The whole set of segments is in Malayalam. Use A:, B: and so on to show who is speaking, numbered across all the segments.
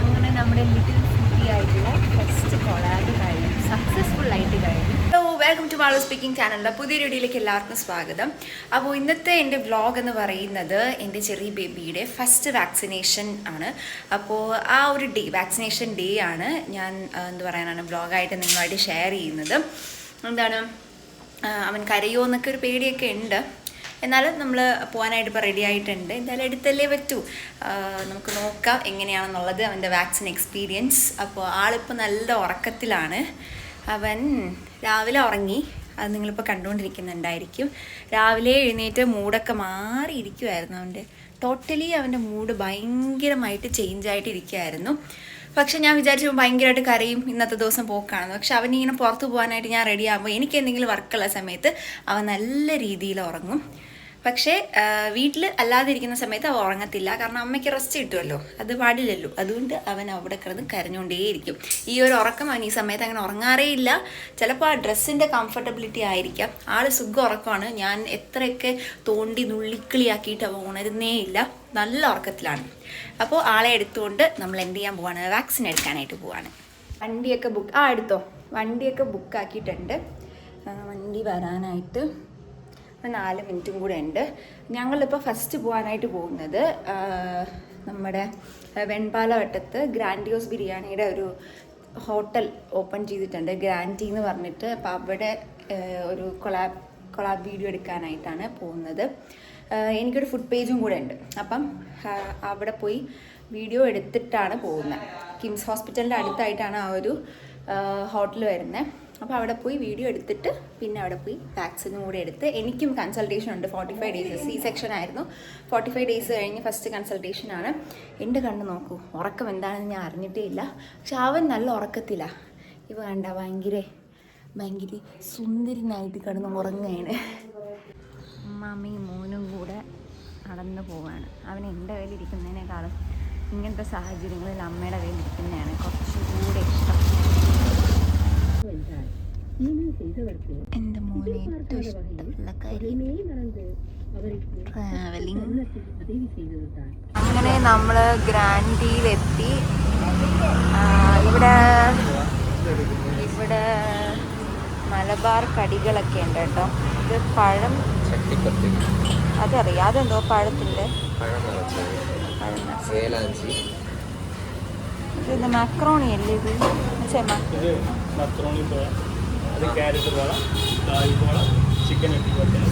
A: അങ്ങനെ നമ്മുടെ ലിറ്റിൽ സിറ്റി ആയിട്ടുള്ള ഫസ്റ്റ് കൊളാബ് കഴിഞ്ഞു. സക്സസ്ഫുൾ ആയിട്ട് കഴിഞ്ഞു. വെൽക്കം ടു മാളോ സ്പീക്കിംഗ് ചാനലിന്റെ പുതിയ വീഡിയോയിലേക്ക് എല്ലാവർക്കും സ്വാഗതം. അപ്പോൾ ഇന്നത്തെ എന്റെ വ്ളോഗ് എന്ന് പറയുന്നത് എന്റെ ചെറിയ ബേബിയുടെ ഫസ്റ്റ് വാക്സിനേഷൻ ആണ്. അപ്പോൾ ആ ഒരു ഡേ വാക്സിനേഷൻ ഡേ ആണ് ഞാൻ എന്ത് പറയാനാണ് വ്ളോഗായിട്ട് നിങ്ങളുമായിട്ട് ഷെയർ ചെയ്യുന്നത്. എന്താണ്? അവൻ കരയോ എന്നൊക്കെ ഒരു പേടിയൊക്കെ ഉണ്ട്. എന്നാലും നമ്മൾ പോകാനായിട്ട് ഇപ്പോൾ റെഡി ആയിട്ടുണ്ട്. എന്തായാലും എടുത്തല്ലേ പറ്റൂ. നമുക്ക് നോക്കാം എങ്ങനെയാണെന്നുള്ളത് അവന്റെ വാക്സിൻ എക്സ്പീരിയൻസ് അപ്പോൾ ആളിപ്പോൾ നല്ല ഉറക്കത്തിലാണ്. അവൻ രാവിലെ ഉറങ്ങി. അത് നിങ്ങളിപ്പോൾ കണ്ടുകൊണ്ടിരിക്കുന്നുണ്ടായിരിക്കും. രാവിലെ എഴുന്നേറ്റ് മൂഡൊക്കെ മാറിയിരിക്കുമായിരുന്നു അവന്റെ. ടോട്ടലി അവന്റെ മൂഡ് ഭയങ്കരമായിട്ട് ചേഞ്ച് ആയിട്ട് പക്ഷെ ഞാൻ വിചാരിച്ചു ഭയങ്കരമായിട്ട് കരയും ഇന്നത്തെ ദിവസം പോക്കാണെന്ന്. പക്ഷെ അവൻ അവനിങ്ങനെ പുറത്ത് പോകാനായിട്ട് ഞാൻ റെഡി ആകുമ്പോൾ എനിക്ക് എന്തെങ്കിലും വർക്കുള്ള സമയത്ത് അവൻ നല്ല രീതിയിൽ ഉറങ്ങും. പക്ഷേ വീട്ടിൽ അല്ലാതിരിക്കുന്ന സമയത്ത് അവൻ ഉറങ്ങത്തില്ല. കാരണം അമ്മയ്ക്ക് റെസ്റ്റ് കിട്ടുമല്ലോ. അത് പാടില്ലല്ലോ. അതുകൊണ്ട് അവൻ അവിടെ കിടന്ന് കരഞ്ഞുകൊണ്ടേയിരിക്കും. ഈ ഒരു ഉറക്കം അവൻ ഈ സമയത്ത് അങ്ങനെ ഉറങ്ങാറേ ഇല്ല. ചിലപ്പോൾ ആ ഡ്രസ്സിന്റെ കംഫർട്ടബിലിറ്റി ആയിരിക്കാം. ആൾ സുഖം ഉറക്കമാണ്. ഞാൻ എത്രയൊക്കെ തോണ്ടി നുള്ളിക്കിളിയാക്കിയിട്ട് അവൻ ഉണരുന്നേ ഇല്ല. നല്ല ഉറക്കത്തിലാണ്. അപ്പോൾ ആളെ എടുത്തുകൊണ്ട് നമ്മൾ എന്ത് ചെയ്യാൻ പോവാണ്? വാക്സിൻ എടുക്കാനായിട്ട് പോവാണ്. വണ്ടിയൊക്കെ ബുക്ക് ആ എടുത്തോ. വണ്ടിയൊക്കെ ബുക്കാക്കിയിട്ടുണ്ട് വണ്ടി വരാനായിട്ട് നാല് മിനിറ്റും കൂടെ ഉണ്ട്. ഞങ്ങളിപ്പോൾ ഫസ്റ്റ് പോകാനായിട്ട് പോകുന്നത് നമ്മുടെ നമ്മുടെ വെൺപാലവട്ടത്ത് ഗ്രാൻഡിയോസ് ബിരിയാണിയുടെ ഒരു ഹോട്ടൽ ഓപ്പൺ ചെയ്തിട്ടുണ്ട്. ഗ്രാൻഡി എന്ന് പറഞ്ഞിട്ട് അപ്പോൾ അവിടെ ഒരു കൊളാബ് കൊളാബ് വീഡിയോ എടുക്കാനായിട്ടാണ് പോകുന്നത്. എനിക്കൊരു ഫുഡ് പേജും കൂടെ ഉണ്ട്. അപ്പം അവിടെ പോയി വീഡിയോ എടുത്തിട്ടാണ് പോകുന്നത്. കിംസ് ഹോസ്പിറ്റലിന്റെ അടുത്തായിട്ടാണ് ആ ഒരു ഹോട്ടൽ വരുന്നത് അപ്പോൾ അവിടെ പോയി വീഡിയോ എടുത്തിട്ട് പിന്നെ അവിടെ പോയി വാക്സിനും കൂടെ എടുത്ത് എനിക്കും കൺസൾട്ടേഷൻ ഉണ്ട്. Forty five days C section ആയിരുന്നു. ഫോർട്ടി ഫൈവ് ഡേയ്സ് കഴിഞ്ഞ് ഫസ്റ്റ് കൺസൾട്ടേഷൻ ആണ്. എന്റെ കണ്ണ് നോക്കൂ ഉറക്കം എന്താണെന്ന് ഞാൻ അറിഞ്ഞിട്ടേ ഇല്ല. പക്ഷെ അവൻ നല്ല ഉറക്കത്തിലാണ് ഇവ കണ്ട ഭയങ്കര ഭയങ്കര സുന്ദരനായിട്ട് കിടന്ന് ഉറങ്ങുകയാണ്. കൂടെ നടന്നു പോവാണ്. അവൻ എന്റെ കയ്യിലിരിക്കുന്നതിനേക്കാളും ഇങ്ങനത്തെ സാഹചര്യങ്ങളിൽ അമ്മയുടെ കയ്യിലിരിക്കുന്നതാണ് കുറച്ചുകൂടെ ഇഷ്ടം. എന്റെ മോനെ ഏറ്റവും ഇഷ്ടമുള്ള കാര്യം ട്രാവലിംഗ് അങ്ങനെ നമ്മൾ ഗ്രാൻഡിയിലെത്തി ഇവിടെ ഇവിടെ മലബാർ കടികളൊക്കെ ഉണ്ട് കേട്ടോ. ഇത് പഴം
B: ചട്ടിപ്പത്തി
A: അതറിയാം അതെന്തോ
B: പഴത്തിന്റെ വേലാഞ്ചി.
A: ഇത് മക്രോണി അല്ലേ ഇത്?
C: മക്രോണി പോള അത് ക്യാരറ്റ് പോള ദാൽ പോള ചിക്കൻ അട്ടിപ്പത്തൽ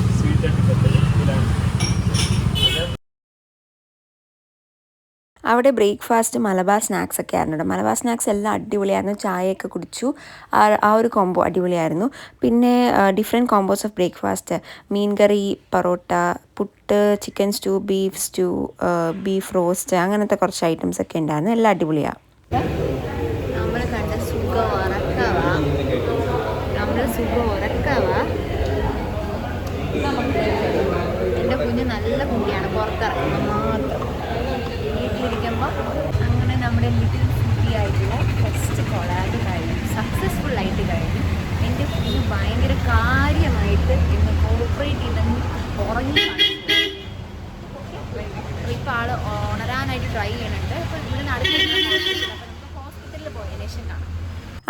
A: അവിടെ ബ്രേക്ക്ഫാസ്റ്റ് മലബാർ സ്നാക്സ് ഒക്കെ ആയിരുന്നു കേട്ടോ. മലബാർ സ്നാക്സ് എല്ലാം അടിപൊളിയായിരുന്നു. ചായയൊക്കെ കുടിച്ചു. ആ ഒരു കോംബോ അടിപൊളിയായിരുന്നു. പിന്നെ ഡിഫറെന്റ് കോംബോസ് ഓഫ് ബ്രേക്ക്ഫാസ്റ്റ് മീൻ കറി parotta puttu chicken stew beef stew beef roast അങ്ങനത്തെ കുറച്ച് ഐറ്റംസ് ഒക്കെ ഉണ്ടായിരുന്നു. എല്ലാം അടിപൊളിയാണ് നമ്മൾ കണ്ട നമ്മൾ കുഞ്ഞ് നല്ല കുഞ്ഞിയാണ്. പുറത്തിറങ്ങുന്നത് നമ്മുടെ ലിറ്റിൽ ഫുഡി ആയിട്ടുള്ള ഫസ്റ്റ് കൊളാബ് കഴിഞ്ഞു. സക്സസ്ഫുൾ ആയിട്ട് കഴിഞ്ഞു. എന്റെ ഫുഡ് ഭയങ്കര കാര്യമായിട്ട് ഇന്ന് കോർപ്പറേറ്റ് ചെയ്തെന്ന് ഉറങ്ങി ഇപ്പോൾ ആൾ ഉണരാനായിട്ട് ട്രൈ ചെയ്യുന്നുണ്ട്. അപ്പോൾ ഇവിടെ അടുത്ത് ഹോസ്പിറ്റലിൽ പോയതിനു ശേഷം കാണാം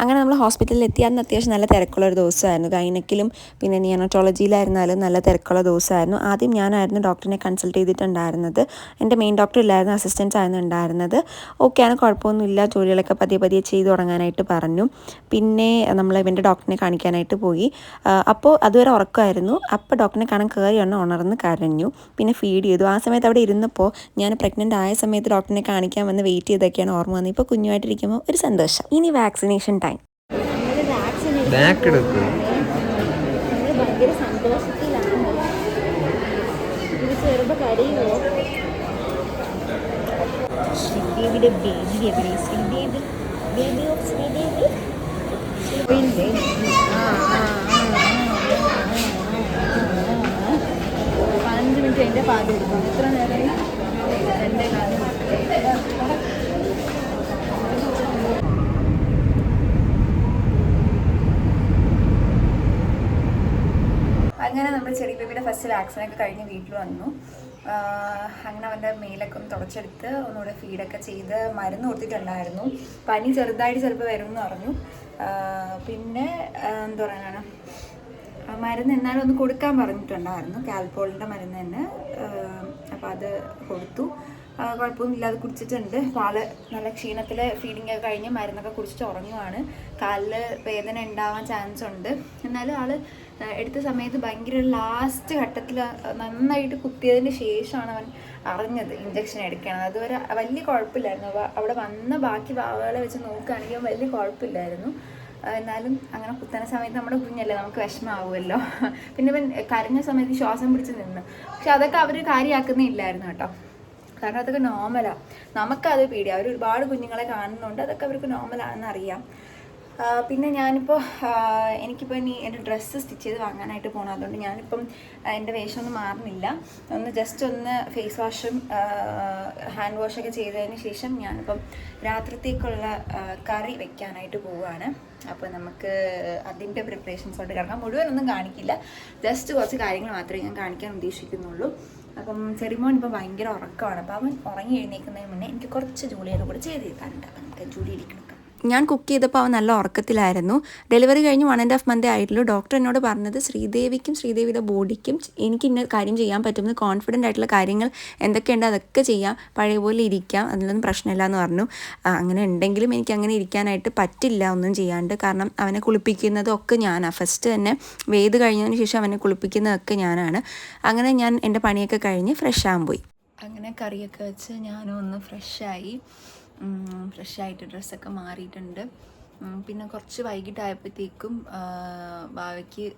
A: അങ്ങനെ നമ്മൾ ഹോസ്പിറ്റലിൽ എത്തി അന്ന് അത്യാവശ്യം നല്ല തിരക്കുള്ള ഒരു ദിവസമായിരുന്നു. ഗൈനക്കിലും പിന്നെ നിയനോട്ടോളജിയിലായിരുന്നാലും നല്ല തിരക്കുള്ള ദിവസമായിരുന്നു. ആദ്യം ഞാനായിരുന്നു ഡോക്ടറിനെ കൺസൾട്ട് ചെയ്തിട്ടുണ്ടായിരുന്നത്. എന്റെ മെയിൻ ഡോക്ടർ ഇല്ലായിരുന്നു അസിസ്റ്റൻസ് ആയിരുന്നു ഉണ്ടായിരുന്നത്. ഓക്കെയാണ് കുഴപ്പമൊന്നുമില്ല. ജോലികളൊക്കെ പതിയെ പതിയെ ചെയ്തു തുടങ്ങാനായിട്ട് പറഞ്ഞു. പിന്നെ നമ്മൾ ഇവന്റെ ഡോക്ടറിനെ കാണിക്കാനായിട്ട് പോയി. അപ്പോൾ അതുവരെ ഉറക്കമായിരുന്നു. അപ്പോൾ ഡോക്ടറിനെ കാണാൻ കയറി ഒന്ന് ഉണർന്ന് കരഞ്ഞു. പിന്നെ ഫീഡ് ചെയ്തു. ആ സമയത്ത് അവിടെ ഇരുന്നപ്പോൾ ഞാൻ പ്രഗ്നന്റ് ആയ സമയത്ത് ഡോക്ടറിനെ കാണിക്കാൻ വന്ന് വെയിറ്റ് ചെയ്തൊക്കെയാണ് ഓർമ്മ വന്നത്. ഇപ്പോൾ കുഞ്ഞുമായിട്ടിരിക്കുമ്പോൾ ഒരു സന്തോഷം. ഇനി വാക്സിനേഷൻ
B: ബാക്ക് എടുക്കും
A: ശ്രീദേവിയുടെ ബേബി എവിടെ ശ്രീദേവി ബേബി ഓഫ് ശ്രീദേവി പിന്നെ ആ. പതിനഞ്ച് മിനിറ്റ് അതിന്റെ പാതി എടുക്കും. എത്ര നേരം എന്റെ കാലം അങ്ങനെ നമ്മുടെ ചെറിയ ബേബിയുടെ ഫസ്റ്റ് വാക്സിനൊക്കെ കഴിഞ്ഞ് വീട്ടിൽ വന്നു. അങ്ങനെ അവന്റെ മേലൊക്കെ ഒന്ന് തുടച്ചെടുത്ത് ഒന്നുകൂടെ ഫീഡൊക്കെ ചെയ്ത് മരുന്ന് കൊടുത്തിട്ടുണ്ടായിരുന്നു. പനി ചെറുതായിട്ട് ചിലപ്പോൾ വരും എന്ന് പറഞ്ഞു പിന്നെ എന്താ പറയാനാണ് മരുന്ന് എന്നാലും ഒന്ന് കൊടുക്കാൻ പറഞ്ഞിട്ടുണ്ടായിരുന്നു. കാൽപോളിന്റെ മരുന്ന് തന്നെ. അപ്പോൾ അത് കൊടുത്തു. കുഴപ്പമൊന്നുമില്ല അത് കുടിച്ചിട്ടുണ്ട്. ആൾ നല്ല ക്ഷീണത്തിൽ ഫീഡിങ് ഒക്കെ കഴിഞ്ഞ് മരുന്നൊക്കെ കുടിച്ചിട്ട് ഉറങ്ങുവാണ്. കാലിൽ വേദന ഉണ്ടാവാൻ ചാൻസ് ഉണ്ട്. എന്നാലും ആൾ ആ, എടുത്ത സമയത്ത് ഭയങ്കര ലാസ്റ്റ് ഘട്ടത്തിൽ നന്നായിട്ട് കുത്തിയതിന് ശേഷമാണ് അവൻ അറിഞ്ഞത് ഇഞ്ചക്ഷൻ എടുക്കണം. അതുവരെ വലിയ കുഴപ്പമില്ലായിരുന്നു. അവ- അവിടെ വന്ന ബാക്കി ഭാവകളെ വെച്ച് നോക്കുകയാണെങ്കിൽ വലിയ കുഴപ്പമില്ലായിരുന്നു. എന്നാലും അങ്ങനെ കുത്തുന്ന സമയത്ത് നമ്മുടെ കുഞ്ഞല്ലേ നമുക്ക് വിഷമാവുമല്ലോ പിന്നെ ഇവൻ കരഞ്ഞ സമയത്ത് ശ്വാസം പിടിച്ച് നിന്ന്. പക്ഷെ അതൊക്കെ അവർ കാര്യമാക്കുന്നില്ലായിരുന്നു കേട്ടോ. കാരണം അതൊക്കെ നോർമലാണ് നമുക്കത് പേടിയാണ് അവർ ഒരുപാട് കുഞ്ഞുങ്ങളെ കാണുന്നുണ്ട്. അതൊക്കെ അവർക്ക് നോർമലാണെന്ന് അറിയാം. പിന്നെ ഞാനിപ്പോൾ എനിക്കിപ്പോൾ ഇനി എന്റെ ഡ്രസ്സ് സ്റ്റിച്ച് ചെയ്ത് വാങ്ങാനായിട്ട് പോകണം അതുകൊണ്ട് ഞാനിപ്പം എന്റെ വേഷമൊന്നും മാറുന്നില്ല. ഒന്ന് ജസ്റ്റ് ഒന്ന് ഫേസ് വാഷും ഹാൻഡ് വാഷൊക്കെ ചെയ്തതിന് ശേഷം ഞാനിപ്പം രാത്രിത്തേക്കുള്ള കറി വെക്കാനായിട്ട് പോവുകയാണ് അപ്പോൾ നമുക്ക് അതിന്റെ പ്രിപ്പറേഷൻസോട്ട് കിടക്കാം. മുഴുവനൊന്നും കാണിക്കില്ല. ജസ്റ്റ് കുറച്ച് കാര്യങ്ങൾ മാത്രമേ ഞാൻ കാണിക്കാൻ ഉദ്ദേശിക്കുന്നുള്ളൂ. അപ്പം ചെറിമോൻ ഇപ്പം ഭയങ്കര ഉറക്കമാണ്. അപ്പം അവൻ ഉറങ്ങി എഴുന്നേൽക്കുന്നതിന് മുന്നേ എനിക്ക് കുറച്ച് ജോലിയൊക്കെ കൂടെ ചെയ്ത് തീർക്കാനുണ്ട്. അപ്പം നമുക്ക് ജോലി ഇരിക്കണം.
D: ഞാൻ കുക്ക് ചെയ്തപ്പോൾ അവൻ നല്ല ഉറക്കത്തിലായിരുന്നു. ഡെലിവറി കഴിഞ്ഞ് വൺ ആൻഡ് ഹാഫ് മന്ത് ആയിട്ടുള്ളൂ. ഡോക്ടർ എന്നോട് പറഞ്ഞത് ശ്രീദേവിക്കും ശ്രീദേവിയുടെ ബോഡിക്കും എനിക്ക് ഇന്ന കാര്യം ചെയ്യാൻ പറ്റുമെന്ന് കോൺഫിഡന്റ് ആയിട്ടുള്ള കാര്യങ്ങൾ എന്തൊക്കെയുണ്ട് അതൊക്കെ ചെയ്യാം പഴയ പോലെ ഇരിക്കാം അതിലൊന്നും പ്രശ്നമില്ല എന്ന് പറഞ്ഞു. അങ്ങനെ ഉണ്ടെങ്കിലും എനിക്ക് അങ്ങനെ ഇരിക്കാനായിട്ട് പറ്റില്ല ഒന്നും ചെയ്യാണ്ട്. കാരണം അവനെ കുളിപ്പിക്കുന്നതൊക്കെ ഞാനാണ് ഫസ്റ്റ് തന്നെ വേദ് കഴിഞ്ഞതിന് ശേഷം അവനെ കുളിപ്പിക്കുന്നതൊക്കെ ഞാനാണ്. അങ്ങനെ ഞാൻ എന്റെ പണിയൊക്കെ കഴിഞ്ഞ് ഫ്രഷ് ആകാൻ പോയി.
A: അങ്ങനെ കറിയൊക്കെ വെച്ച് ഞാനും ഒന്ന് ഫ്രഷായി ഫ്രഷായിട്ട് ഡ്രസ്സൊക്കെ മാറിയിട്ടുണ്ട്. പിന്നെ കുറച്ച് വൈകിട്ടായപ്പോഴത്തേക്കും ബാവയ്ക്ക്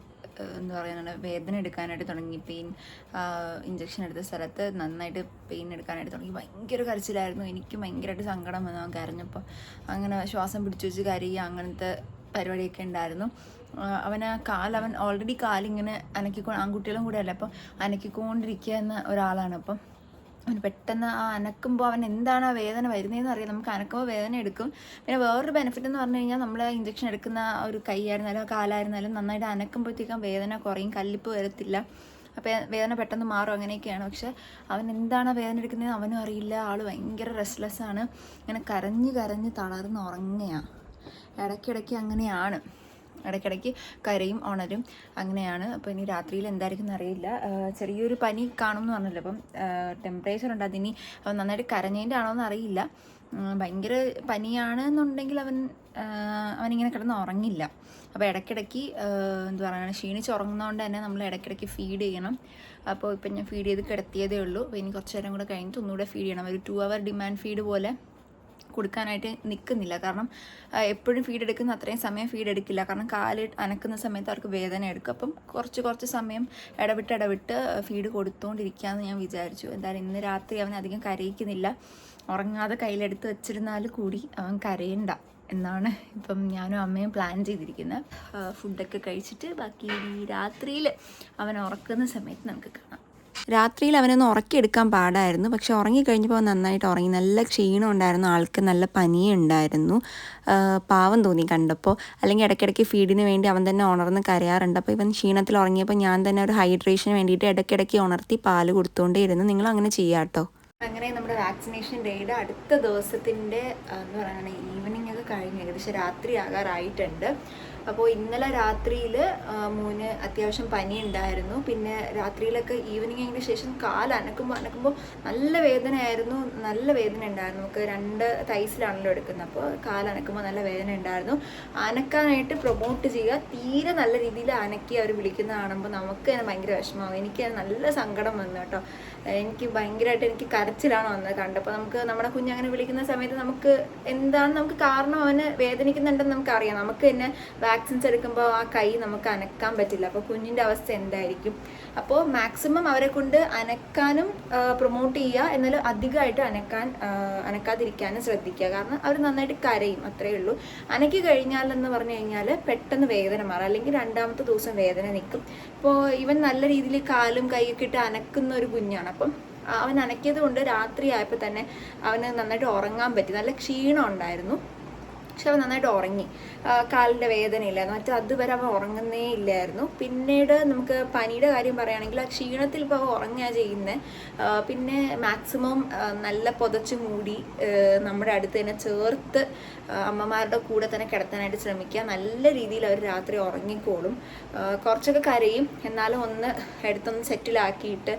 A: എന്ന് പറയുക വേദന എടുക്കാനായിട്ട് തുടങ്ങി. പെയിൻ ഇഞ്ചക്ഷൻ എടുത്ത സ്ഥലത്ത് നന്നായിട്ട് പെയിൻ എടുക്കാനായിട്ട് തുടങ്ങി. ഭയങ്കര കരച്ചിലായിരുന്നു. എനിക്ക് ഭയങ്കരമായിട്ട് സങ്കടം വന്നു അവൻ കരഞ്ഞപ്പോൾ. അങ്ങനെ ശ്വാസം പിടിച്ചു വെച്ച് കരയുക അങ്ങനത്തെ പരിപാടിയൊക്കെ ഉണ്ടായിരുന്നു. ആ, അവന് കാൽ അവൻ ഓൾറെഡി കാലിങ്ങനെ അനക്കിക്കോ ആൺകുട്ടികളും കൂടെ അല്ല? അപ്പം അനക്കിക്കൊണ്ടിരിക്കുക എന്ന ഒരാളാണ്. അപ്പം അവന് പെട്ടെന്ന് ആ അനക്കുമ്പോൾ അവൻ എന്താണ് ആ വേദന വരുന്നതെന്ന് അറിയാം. നമുക്ക് അനക്കുമ്പോൾ വേദന എടുക്കും. പിന്നെ വേറൊരു ബെനിഫിറ്റ് എന്ന് പറഞ്ഞു കഴിഞ്ഞാൽ നമ്മൾ ഇഞ്ചക്ഷൻ എടുക്കുന്ന ഒരു കൈയായിരുന്നാലും കാലായിരുന്നാലും നന്നായിട്ട് അനക്കുമ്പോഴത്തേക്കും വേദന കുറയും കല്ലിപ്പ് വരത്തില്ല. അപ്പോൾ വേദന പെട്ടെന്ന് മാറും അങ്ങനെയൊക്കെയാണ്. പക്ഷെ അവൻ എന്താണ് വേദന എടുക്കുന്നതെന്ന് അവനും അറിയില്ല. ആൾ ഭയങ്കര റെസ്റ്റ്ലെസ്സാണ് ഇങ്ങനെ കരഞ്ഞ് കരഞ്ഞ് തളർന്ന് ഉറങ്ങുകയാണ്. ഇടയ്ക്കിടയ്ക്ക് അങ്ങനെയാണ്. ഇടയ്ക്കിടയ്ക്ക് കരയും ഉണരും. അങ്ങനെയാണ്. അപ്പോൾ ഇനി രാത്രിയിൽ എന്തായിരിക്കും എന്നറിയില്ല. ചെറിയൊരു പനി കാണും എന്ന് പറഞ്ഞല്ലോ. അപ്പം ടെമ്പറേച്ചർ ഉണ്ട്. അതിനി അവൻ നന്നായിട്ട് കരഞ്ഞതിന്റെ ആണോ എന്ന് അറിയില്ല ഭയങ്കര പനിയാണ് എന്നുണ്ടെങ്കിൽ അവൻ അവനിങ്ങനെ കിടന്ന് ഉറങ്ങില്ല. അപ്പോൾ ഇടയ്ക്കിടയ്ക്ക് എന്ത് എന്താ പറയുക ക്ഷീണിച്ച് ഉറങ്ങുന്നതുകൊണ്ട് തന്നെ നമ്മൾ ഇടയ്ക്കിടയ്ക്ക് ഫീഡ് ചെയ്യണം. അപ്പോൾ ഇപ്പം ഞാൻ ഫീഡ് ചെയ്ത് കിടത്തിയതേ ഉള്ളൂ. അപ്പോൾ ഇനി കുറച്ച് നേരം കൂടെ കഴിഞ്ഞിട്ട് ഒന്നുകൂടെ ഫീഡ് ചെയ്യണം. ഒരു ടു അവർ ഡിമാൻഡ് ഫീഡ് പോലെ കൊടുക്കാനായിട്ട് നിൽക്കുന്നില്ല കാരണം എപ്പോഴും ഫീഡ് എടുക്കുന്ന അത്രയും സമയം ഫീഡ് എടുക്കില്ല. കാരണം കാൽ അനക്കുന്ന സമയത്ത് അവർക്ക് വേദന എടുക്കും. അപ്പം കുറച്ച് കുറച്ച് സമയം ഇടവിട്ട് ഇടവിട്ട് ഫീഡ് കൊടുത്തുകൊണ്ടിരിക്കുകയെന്ന് ഞാൻ വിചാരിച്ചു. എന്തായാലും ഇന്ന് രാത്രി അവൻ അധികം കരയിക്കുന്നില്ല. ഉറങ്ങാതെ കയ്യിലെടുത്ത് വെച്ചിരുന്നാൽ കൂടി അവൻ കരയണ്ട എന്നാണ് ഇപ്പം ഞാനും അമ്മയും പ്ലാൻ ചെയ്തിരിക്കുന്നത് ഫുഡൊക്കെ കഴിച്ചിട്ട് ബാക്കി രാത്രിയിൽ അവൻ ഉറക്കുന്ന സമയത്ത് നമുക്ക് കാണാം.
D: രാത്രിയിൽ അവനൊന്ന് ഉറക്കിയെടുക്കാൻ പാടായിരുന്നു. പക്ഷെ ഉറങ്ങിക്കഴിഞ്ഞപ്പോൾ നന്നായിട്ട് ഉറങ്ങി. നല്ല ക്ഷീണം ഉണ്ടായിരുന്നു. ആൾക്ക് നല്ല പനിയും ഉണ്ടായിരുന്നു. പാവം തോന്നി കണ്ടപ്പോൾ. അല്ലെങ്കിൽ ഇടയ്ക്കിടയ്ക്ക് ഫീഡിന് വേണ്ടി അവൻ തന്നെ ഉണർന്ന് കരയാറുണ്ട്. അപ്പോൾ ഇവൻ ക്ഷീണത്തിൽ ഉറങ്ങിയപ്പോൾ ഞാൻ തന്നെ ഒരു ഹൈഡ്രേഷന് വേണ്ടിയിട്ട് ഇടയ്ക്കിടയ്ക്ക് ഉണർത്തി പാൽ കൊടുത്തുകൊണ്ടേയിരുന്നു നിങ്ങൾ അങ്ങനെ ചെയ്യാട്ടോ
A: അങ്ങനെ നമ്മുടെ വാക്സിനേഷൻ ഡേയുടെ അടുത്ത ദിവസത്തിന്റെ എന്ന് പറയുകയാണെങ്കിൽ ഈവനിങ് ഒക്കെ കഴിഞ്ഞ് ഏകദേശം രാത്രി ആകാറായിട്ടുണ്ട് അപ്പോൾ ഇന്നലെ രാത്രിയിൽ മോന് അത്യാവശ്യം പനി ഉണ്ടായിരുന്നു പിന്നെ രാത്രിയിലൊക്കെ ഈവനിങ് അതിന് ശേഷം കാൽ അനക്കുമ്പോൾ അനക്കുമ്പോൾ നല്ല വേദനയായിരുന്നു. നല്ല വേദന ഉണ്ടായിരുന്നു. നമുക്ക് രണ്ട് തൈസിലാണല്ലോ എടുക്കുന്നത്. അപ്പോൾ കാൽ അനക്കുമ്പോൾ നല്ല വേദന ഉണ്ടായിരുന്നു. അനക്കാനായിട്ട് പ്രൊമോട്ട് ചെയ്യുക. തീരെ നല്ല രീതിയിൽ അനക്കി അവർ വിളിക്കുന്ന കാണുമ്പോൾ നമുക്ക് തന്നെ ഭയങ്കര വിഷമമാവും. എനിക്ക് നല്ല സങ്കടം വന്നു കേട്ടോ. എനിക്ക് ഭയങ്കരമായിട്ട് എനിക്ക് കരച്ചിലാണ് വന്നത് കണ്ടപ്പോൾ നമുക്ക് നമ്മുടെ കുഞ്ഞ് അങ്ങനെ വിളിക്കുന്ന സമയത്ത് നമുക്ക് എന്താണ് നമുക്ക് കാരണം അവന് വേദനിക്കുന്നുണ്ടെന്ന് നമുക്കറിയാം. നമുക്ക് തന്നെ വാക്സിൻസ് എടുക്കുമ്പോൾ ആ കൈ നമുക്ക് അനക്കാൻ പറ്റില്ല. അപ്പോൾ കുഞ്ഞിന്റെ അവസ്ഥ എന്തായിരിക്കും? അപ്പോൾ മാക്സിമം അവരെ കൊണ്ട് അനക്കാനും പ്രൊമോട്ട് ചെയ്യുക. എന്നാലും അധികമായിട്ട് അനക്കാൻ അനക്കാതിരിക്കാനും ശ്രദ്ധിക്കുക. കാരണം അവർ നന്നായിട്ട് കരയും അത്രയേ ഉള്ളൂ. അനക്കി കഴിഞ്ഞാൽ എന്ന് പറഞ്ഞു കഴിഞ്ഞാൽ പെട്ടെന്ന് വേദന മാറും. അല്ലെങ്കിൽ രണ്ടാമത്തെ ദിവസം വേദന നിൽക്കും. ഇപ്പോൾ ഇവൻ നല്ല രീതിയിൽ കാലും കൈയൊക്കെ ഇട്ട് അനക്കുന്ന ഒരു കുഞ്ഞാണ്. അപ്പം അവൻ അനക്കിയത് കൊണ്ട് രാത്രി ആയപ്പോൾ തന്നെ അവന് നന്നായിട്ട് ഉറങ്ങാൻ പറ്റി. നല്ല ക്ഷീണം ഉണ്ടായിരുന്നു. പക്ഷെ അവൻ നന്നായിട്ട് ഉറങ്ങി. കാലിന്റെ വേദനയില്ലായിരുന്നു മറ്റേ അതുവരെ അവൻ ഉറങ്ങുന്നേ ഇല്ലായിരുന്നു. പിന്നീട് നമുക്ക് പനിയുടെ കാര്യം പറയുകയാണെങ്കിൽ ആ ക്ഷീണത്തിൽ ഇപ്പോൾ അവൻ ഉറങ്ങുക ചെയ്യുന്നത്. പിന്നെ മാക്സിമം നല്ല പുതച്ച് മൂടി നമ്മുടെ അടുത്ത് തന്നെ ചേർത്ത് അമ്മമാരുടെ കൂടെ തന്നെ കിടത്താനായിട്ട് ശ്രമിക്കുക. നല്ല രീതിയിൽ അവർ രാത്രി ഉറങ്ങിക്കോളും. കുറച്ചൊക്കെ കരയും. എന്നാലും ഒന്ന് എടുത്തൊന്ന് സെറ്റിലാക്കിയിട്ട്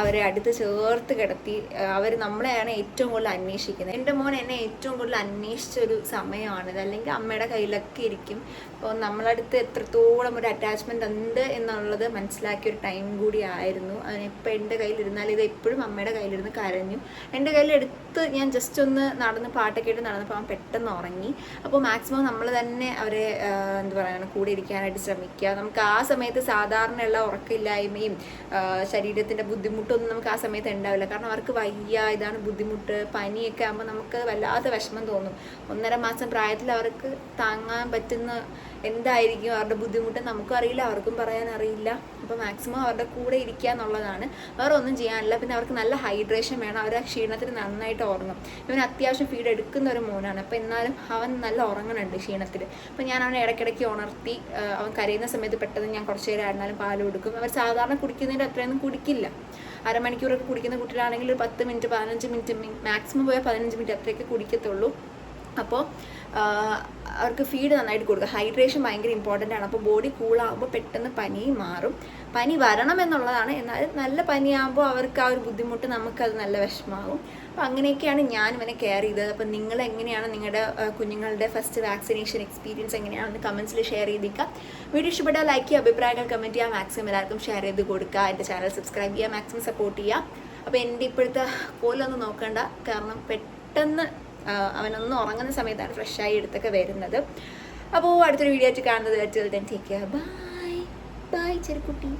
A: അവരെ അടുത്ത് ചേർത്ത് കിടത്തി അവർ നമ്മളെയാണ് ഏറ്റവും കൂടുതൽ അന്വേഷിക്കുന്നത്. എന്റെ മോൻ എന്നെ ഏറ്റവും കൂടുതൽ അന്വേഷിച്ച ഒരു സമയമാണിത് അല്ലെങ്കിൽ അമ്മയുടെ കയ്യിലൊക്കെ ഇരിക്കും. അപ്പോൾ നമ്മളടുത്ത് എത്രത്തോളം ഒരു അറ്റാച്ച്മെന്റ് ഉണ്ട് എന്നുള്ളത് മനസ്സിലാക്കിയ ഒരു ടൈം കൂടി ആയിരുന്നു. അതിനിപ്പോൾ എന്റെ കയ്യിലിരുന്നാൽ ഇത് എപ്പോഴും അമ്മയുടെ കയ്യിലിരുന്ന് കരഞ്ഞു. എന്റെ കയ്യിലെടുത്ത് ഞാൻ ജസ്റ്റ് ഒന്ന് നടന്ന് പാട്ടൊക്കെ ഇട്ട് നടന്നപ്പോൾ അവൻ പെട്ടെന്ന് ഉറങ്ങി. അപ്പോൾ മാക്സിമം നമ്മൾ തന്നെ അവരെ എന്ത് എന്താ പറയുക കൂടെ ഇരിക്കാനായിട്ട് ശ്രമിക്കുക. നമുക്ക് ആ സമയത്ത് സാധാരണയുള്ള ഉറക്കമില്ലായ്മയും ശരീരത്തിന്റെ ബുദ്ധിമുട്ടൊന്നും നമുക്ക് ആ സമയത്ത് ഉണ്ടാവില്ല. കാരണം അവർക്ക് വയ്യ ഇതാണ് ബുദ്ധിമുട്ട് പനിയൊക്കെ ആകുമ്പോൾ നമുക്ക് വല്ലാതെ വിഷമം തോന്നും. ഒന്നര മാസം പ്രായത്തിൽ അവർക്ക് താങ്ങാൻ പറ്റുന്ന എന്തായിരിക്കും അവരുടെ ബുദ്ധിമുട്ട് നമുക്കും അറിയില്ല അവർക്കും പറയാൻ അറിയില്ല. അപ്പോൾ മാക്സിമം അവരുടെ കൂടെ ഇരിക്കുക എന്നുള്ളതാണ്. വേറെ ഒന്നും ചെയ്യാനില്ല. പിന്നെ അവർക്ക് നല്ല ഹൈഡ്രേഷൻ വേണം. അവർ ആ ക്ഷീണത്തിന് നന്നായിട്ട് ഉറങ്ങും. ഇവൻ അത്യാവശ്യം ഫീഡ് എടുക്കുന്ന ഒരു മോനാണ്. അപ്പോൾ എന്നാലും അവൻ നല്ല ഉറങ്ങണുണ്ട് ക്ഷീണത്തിൽ അപ്പോൾ ഞാൻ അവനെ ഇടയ്ക്കിടയ്ക്ക് ഉണർത്തി അവൻ കരയുന്ന സമയത്ത് പെട്ടെന്ന് ഞാൻ കുറച്ച് നേരം ആയിരുന്നാലും പാൽ കൊടുക്കും. അവർ സാധാരണ കുടിക്കുന്നതിന്റെ അത്രയൊന്നും കുടിക്കില്ല. അരമണിക്കൂറൊക്കെ കുടിക്കുന്ന കുട്ടികളാണെങ്കിൽ ഒരു പത്ത് മിനിറ്റ് പതിനഞ്ച് മിനിറ്റ് മാക്സിമം പോയാൽ പതിനഞ്ച് മിനിറ്റ് അത്രയൊക്കെ കുടിക്കത്തുള്ളൂ. അപ്പോൾ അവർക്ക് ഫീഡ് നന്നായിട്ട് കൊടുക്കുക. ഹൈഡ്രേഷൻ ഭയങ്കര ഇമ്പോർട്ടന്റ് ആണ്. അപ്പോൾ ബോഡി കൂളാകുമ്പോൾ പെട്ടെന്ന് പനി മാറും. പനി വരണം എന്നുള്ളതാണ്. എന്നാൽ നല്ല പനിയാകുമ്പോൾ അവർക്ക് ആ ഒരു ബുദ്ധിമുട്ട് നമുക്കത് നല്ല വിഷമാകും. അപ്പോൾ അങ്ങനെയൊക്കെയാണ് ഞാൻ ഇവനെ കെയർ ചെയ്തത്. അപ്പോൾ നിങ്ങൾ എങ്ങനെയാണ് നിങ്ങളുടെ കുഞ്ഞുങ്ങളുടെ ഫസ്റ്റ് വാക്സിനേഷൻ എക്സ്പീരിയൻസ് എങ്ങനെയാണെന്ന് കമൻസിൽ ഷെയർ ചെയ്തേക്കുക വീഡിയോ ഇഷ്ടപ്പെട്ടാൽ ലൈക്ക് ചെയ്യുക അഭിപ്രായങ്ങൾ കമന്റ് ചെയ്യുക മാക്സിമം എല്ലാവർക്കും ഷെയർ ചെയ്ത് കൊടുക്കുക. എന്റെ ചാനൽ സബ്സ്ക്രൈബ് ചെയ്യുക മാക്സിമം സപ്പോർട്ട് ചെയ്യുക. അപ്പോൾ എന്റെ ഇപ്പോഴത്തെ കോലൊന്നും നോക്കണ്ട. കാരണം പെട്ടെന്ന് അവനൊന്ന് ഉറങ്ങുന്ന സമയത്താണ് ഫ്രഷായി എടുത്തൊക്കെ വരുന്നത്. അപ്പോൾ അടുത്തൊരു വീഡിയോ ആയിട്ട് കാണുന്നത്. Take care bye bye ചെറുക്കുട്ടി.